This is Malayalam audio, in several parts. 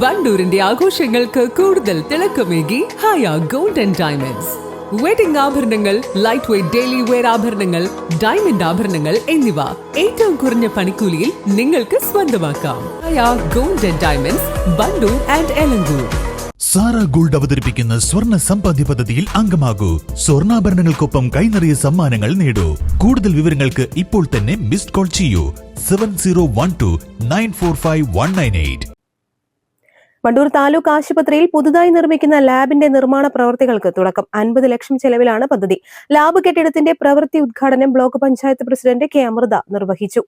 വണ്ടൂരിന്റെ ആഘോഷങ്ങൾക്ക് കൂടുതൽ തിളക്കമേകി Haya gold and diamonds. Wedding ആഭരണങ്ങൾ ലൈറ്റ് വെയ്റ്റ് ഡെയിലി വെയർ ആഭരണങ്ങൾ ഡയമണ്ട് ആഭരണങ്ങൾ എന്നിവ ഏറ്റവും കുറഞ്ഞ പണിക്കൂലിയിൽ നിങ്ങൾക്ക് സ്വന്തമാക്കാം. Haya golden diamonds Wandoor and Elankur. Sara gold അവതരിപ്പിക്കുന്ന സ്വർണ സമ്പാദ്യ പദ്ധതിയിൽ അംഗമാകൂ. സ്വർണാഭരണങ്ങൾക്കൊപ്പം കൈനിറിയ സമ്മാനങ്ങൾ നേടൂ. കൂടുതൽ വിവരങ്ങൾക്ക് ഇപ്പോൾ തന്നെ മിസ്ഡ് കോൾ ചെയ്യൂ. Seven zero one two nine four five one nine eight Wandoor taluk ആശുപത്രിയിൽ പുതുതായി നിർമ്മിക്കുന്ന ലാബിന്റെ നിർമ്മാണ പ്രവർത്തികൾക്ക് തുടക്കം. അൻപത് ലക്ഷം ചെലവിലാണ് പദ്ധതി. ലാബ് കെട്ടിടത്തിന്റെ പ്രവൃത്തി ഉദ്ഘാടനം block panchayat president K. Amritha നിർവഹിച്ചു.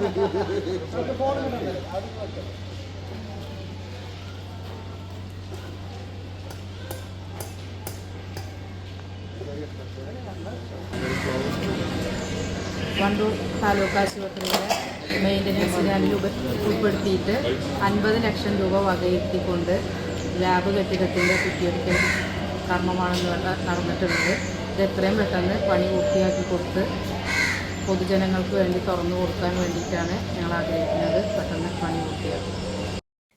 വണ്ടൂർ താലൂക്ക് ആശുപത്രിയുടെ മെയിന്റനൻസ് ലാബിൽ ഉപ ഉൾപ്പെടുത്തിയിട്ട് അൻപത് ലക്ഷം രൂപ വകയിരുത്തിക്കൊണ്ട് ലാബ് കെട്ടിടത്തിന്റെ കുറ്റിയെടുക്കൽ കർമ്മമാണെന്ന് നടന്നിട്ടുള്ളത്. ഇത് എത്രയും പെട്ടെന്ന് പണി പൂർത്തിയാക്കി കൊടുത്ത് പൊതുജനങ്ങൾക്ക് വേണ്ടി തുറന്നു കൊടുക്കാൻ വേണ്ടിയിട്ടാണ് ഞങ്ങൾ ആഗ്രഹിക്കുന്നത്. പെട്ടെന്ന് പണി പൂർത്തിയാക്കും.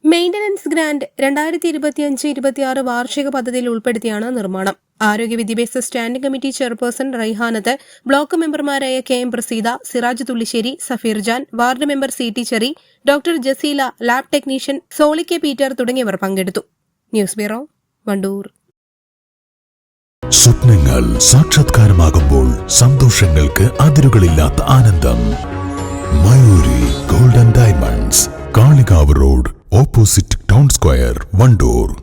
മെയിന്റനൻസ് ഗ്രാൻഡ് രണ്ടായിരത്തി ഇരുപത്തിയഞ്ച് ഇരുപത്തിയാറ് വാർഷിക പദ്ധതിയിൽ ഉൾപ്പെടുത്തിയാണ് നിർമ്മാണം. ആരോഗ്യ വിദ്യാഭ്യാസ standing committee chairperson Raihanath block മെമ്പർമാരായ K M Praseetha Siraj Thullissery Safeer Jan ward member C T Cherry doctor Jaseela lab technician Soly K Peter തുടങ്ങിയവർ പങ്കെടുത്തു. News bureau Wandoor. സ്വപ്നങ്ങൾ സാക്ഷാത്കാരമാകുമ്പോൾ സന്തോഷങ്ങൾക്ക് അതിരുകളില്ലാത്ത ആനന്ദം. Mayuri golden diamonds Kalikavu road opposite town square Wandoor.